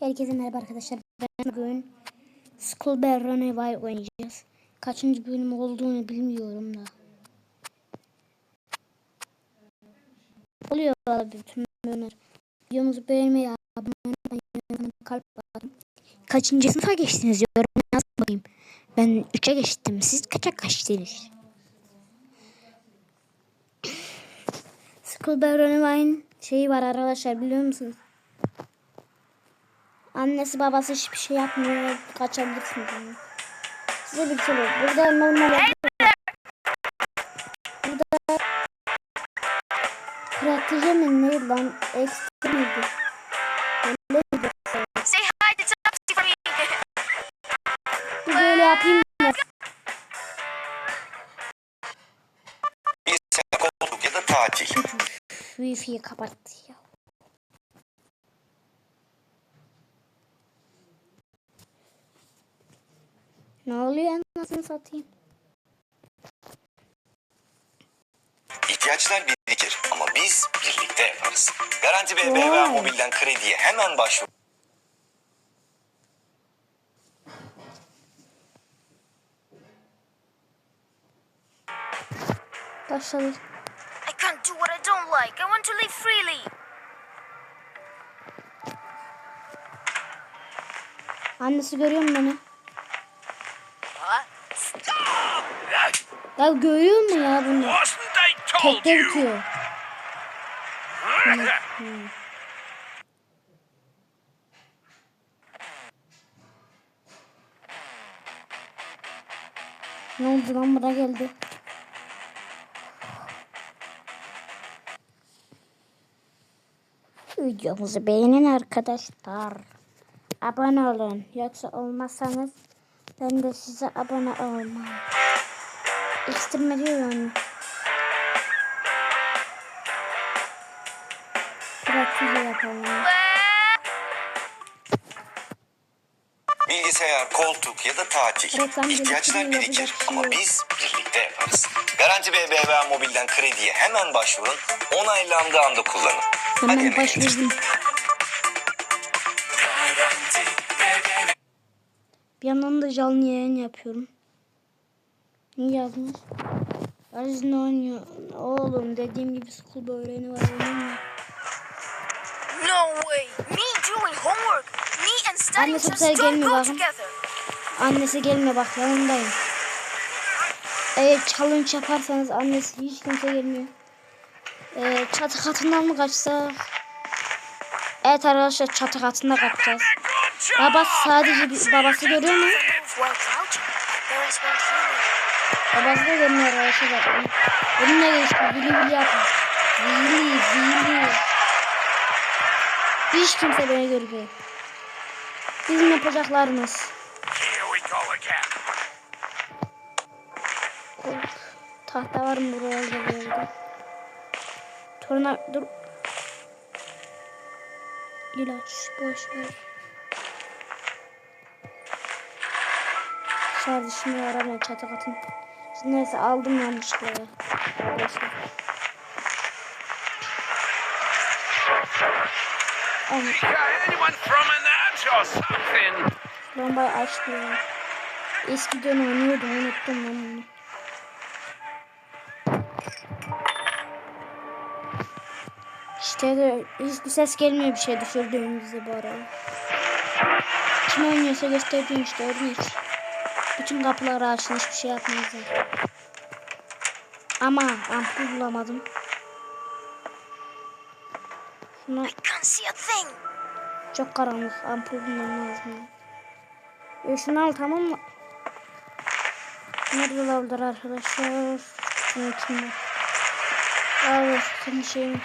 Herkese merhaba arkadaşlar. Ben bugün School Bell Runaway oynayacağız. Kaçıncı bölüm olduğunu bilmiyorum da. Oluyor valla bütün bölümler. Videomuzu beğenmeyi, abone olmayı, kalp atın. Kaçıncı sınıfa geçtiniz? Yorum yazın bakayım. Ben 3'e geçtim. Siz kaça kaçtınız? School Bell Runaway'in şeyi var arkadaşlar biliyor musunuz? Annesi babası hiçbir şey yapmıyor. Kaçabilirsiniz. Yani. Size bir şey yok. Burada normal Burada Strateji mi ne lan? Ekstra miydi? Öyle miydi? Say hi to Topsy for me. Bir böyle yapayım mı? Bilgisayar koltuk ya da tatil. Wi-Fi'yi kapattı ya. Ne oluyor anasını satayım? İhtiyaçlar birikir ama biz birlikte yaparız. Garanti Vay. BBVA Mobil'den krediye hemen başvur. Başladı. I can't do what I don't like. I want to live freely. Annesi görüyor mu beni? Ya görüyor mu ya bunu? Tekte bitiyor. Ne oldu lan bura geldi. Videomuzu beğenin arkadaşlar. Abone olun. Yoksa olmazsanız ben de size abone olmam. Ekstrem diyor yani. Pratik yapalım. Bilgisayar, koltuk ya da tatil. Reklam İhtiyaçlar birikir ama şey yok. biz birlikte yaparız. Garanti BBVA Mobil'den krediye hemen başvurun. Onaylandığı anda kullanın. Hadi Hemen emeğiniz. başladım. Bir yandan da canlı yayın yapıyorum. Yazdınız? Aziz ne oynuyor? Oğlum dediğim gibi school öğreni var. No way. Me doing homework. Me and studying just don't gelmiyor go together. Annesi gelme bak yanındayım. Eğer challenge yaparsanız annesi hiç kimse gelmiyor. Ee, çatı katından mı kaçsak? Evet arkadaşlar çatı katında kaçacağız. Babası sadece bir, babası görüyor mu? Babası da görmüyor arkadaşlar. Benimle geçti. Vili vili yapıyor. Vili vili. Hiç kimse beni görmüyor. Bizim yapacaklarımız. Tahta var mı buralarda yerde? Torna dur. İlaç boş ver. Şarjı şimdi aramaya çatı katın. Neyse aldım yanlışlıkla. ya. Arkadaşlar. Lambayı açtım. Eskiden oynuyordum unuttum ben onu. İşte de hiçbir ses gelmiyor bir şey düşürdüğümüzde bu arada. Kim oynuyorsa gösterdiğim işte örnek. Bütün kapıları açın hiçbir şey yapmazlar. Ama ampul bulamadım. Şuna çok karanlık ampul bulmam lazım. E şunu al tamam mı? Nerede lavdır arkadaşlar? Şunun içinde. Al senin.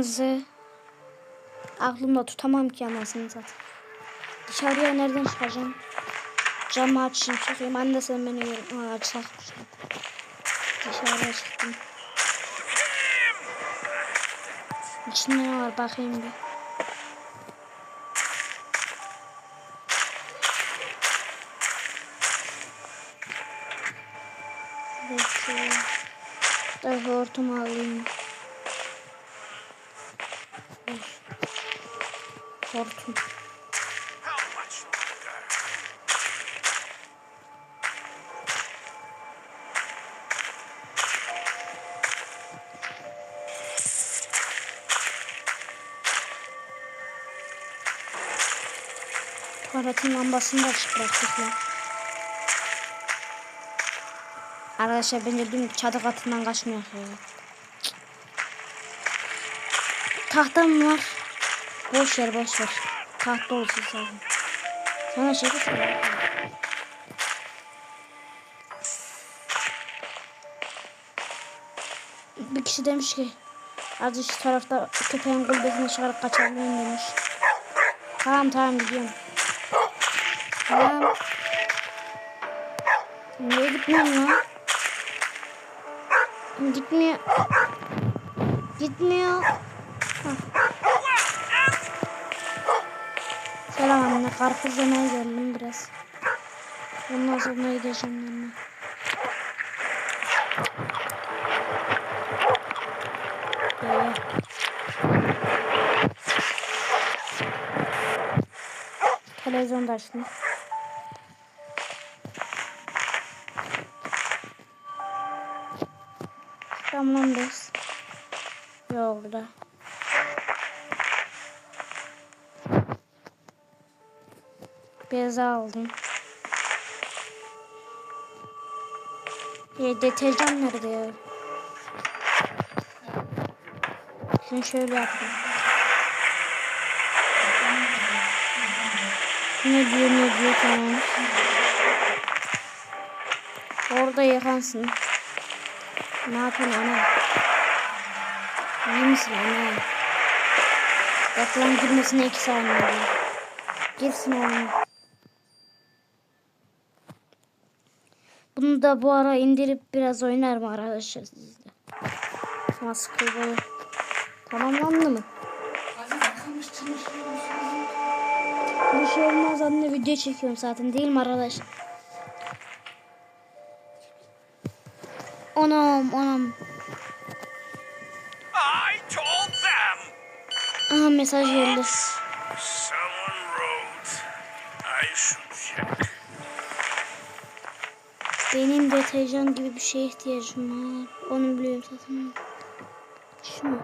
Kırmızı. Aklımda tutamam ki anasını zaten. Dışarıya nereden çıkacağım? Camı açayım çıkayım. Anne sen beni gör. Aa açacakmışım. Dışarıya çıktım. İçinde ne var bakayım bir. Bekle. Da hortumu alayım. Hortum. Tuvaletin lambasını da açık bıraktık ya. Arkadaşlar bence dün çadır katından kaçmıyor. Tahtam var. Boş ver boş ver. Tahta olsun sadece. Sana şey getireyim. Bir kişi demiş ki Az şu tarafta köpeğin kulübesine çıkarıp kaçabilirim demiş. Tamam tamam gidiyorum. Tamam. Niye gitmiyorsun lan? Gitmiyor. Gitmiyor. Selam anne. Karpuz yemeye geldim biraz. Ondan sonra gideceğim yanına. Gel. Televizyon da açtım. Tamam biz. Yok Beyazı aldım. E, deterjan nerede ya? Şunu şöyle yapayım. Ne diyor ne diyor tamam. Orada yıkansın. Ne yapıyorsun ana? İyi misin ana? Reklam girmesine iki saniye. Girsin oğlum. Bunu da bu ara indirip biraz oynarım arkadaşlar sizle. Ama sıkıldı. Tamamlandı mı? Bir şey olmaz anne video çekiyorum zaten değil mi arkadaşlar? Anam anam. I told them. Aha mesaj geldi. Someone wrote. I should check. Benim deterjan gibi bir şeye ihtiyacım var. Onu biliyorum zaten. Şu mu?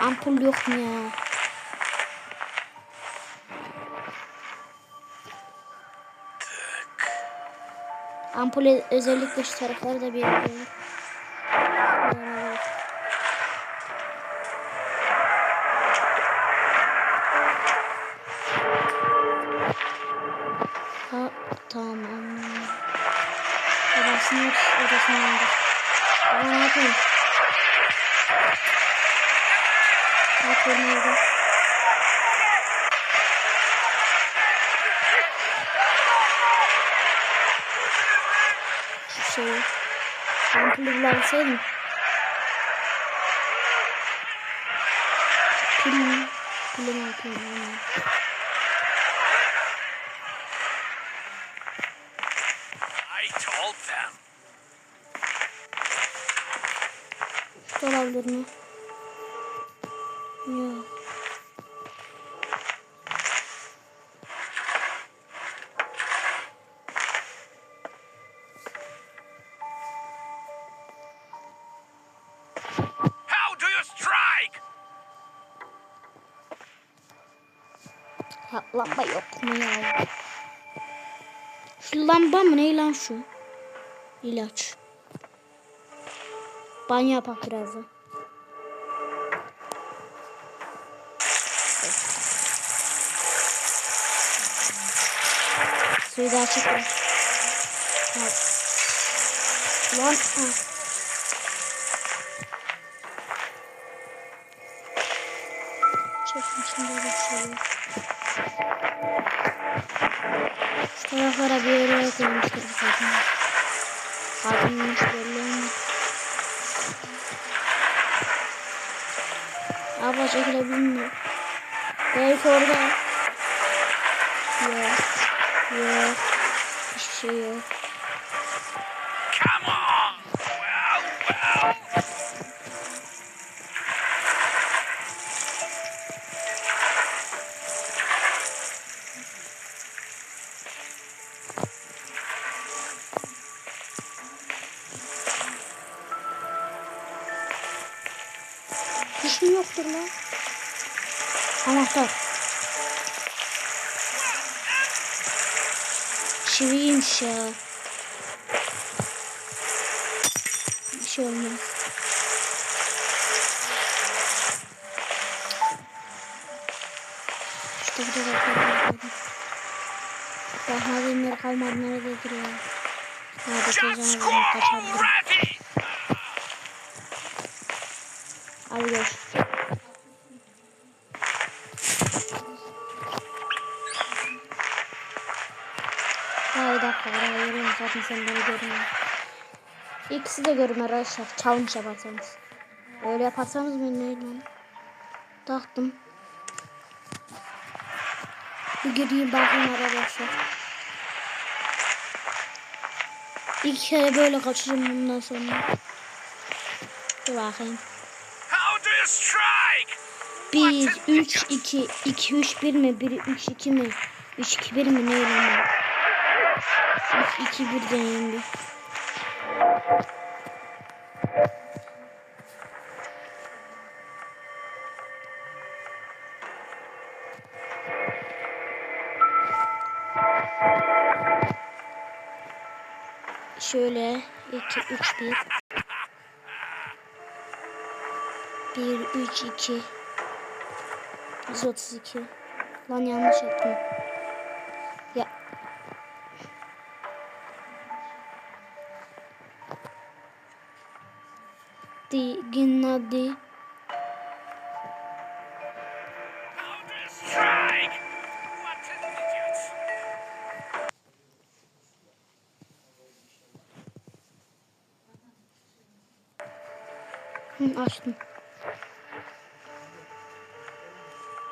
Ampul yok mu ya? Ampule özellikle şu taraflarda bir yerde. Şeyi. Ampulü bulabilseydim. Pil mi? Pili Ya lamba yok mu ya? Şu lamba mı ne lan şu? İlaç. Banyo yapak birazdan. Suyu da açık ver. Ha. Lan ha. Çekilebilir mi? Belki orada. Yok. Yok. Hiçbir şey yok. Lan? Anahtar. Çiviymiş ya. Bir şey olmaz. İşte bir de bakalım. Bakmadığım yer kalmadı. Nerede teyzem score var kaçabilirim. Hadi görüşürüz. İkisi de görüm arkadaşlar. Challenge yaparsanız. Öyle yaparsanız ben neyim lan? Taktım. Bir gireyim bakayım arkadaşlar. İlk kere böyle kaçacağım bundan sonra. Dur bakayım. 1, 3, 2, 2, 3, 1 mi? 1, 3, 2 mi? 3, 2, 1 mi? Ne öyle 3, 2, 1 deneyim bir. Şöyle 2, 3, 1. 1, 3, 2. 132. Lan yanlış ettim. İdiot! Hı, açtım.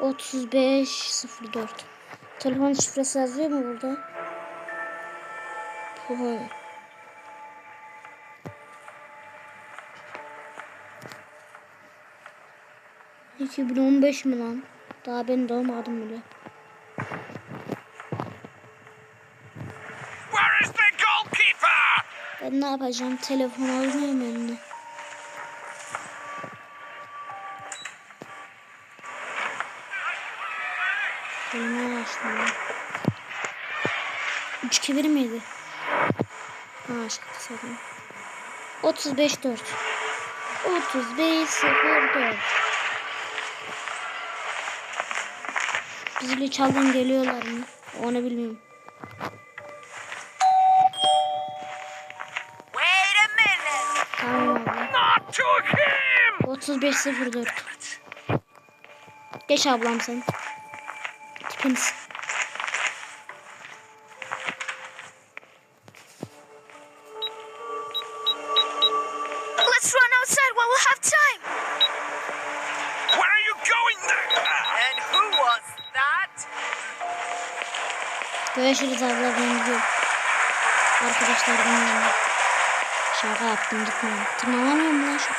3504. Telefon şifresi yazıyor mu burada? Oha. ...2015 mi lan? Daha ben doğmadım bile. Where is the goalkeeper? Ben ne yapacağım? Telefon almıyorum eline. Kelime açtım ya. 3 2 1 miydi? Ha şaka sanırım. 35 4. 35 0 4. Bizle çaldan geliyorlar mı? Onu bilmiyorum. Wait a minute. Tamam abi. Not to him! 35 0 4. Geç ablam sen. Tipiniz. Görüşürüz abla ben gidiyorum. Arkadaşlar bununla. Şaka yaptım gitme. Tırmanamıyorum lan şu.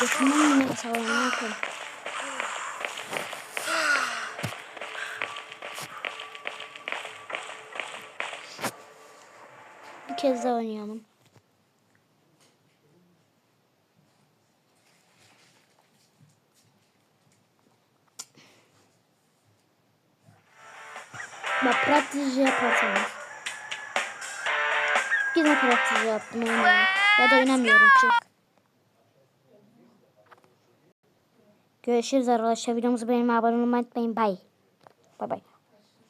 Dokunmam mı ne sağlam ne yapalım. Bir kez daha oynayalım. Pratik yaparsanız. Yine pratik yaptım oynayalım. Ya da oynamıyorum çık. Görüşürüz arkadaşlar. Videomuzu beğenmeyi abone olmayı unutmayın. Bye. Bye bye.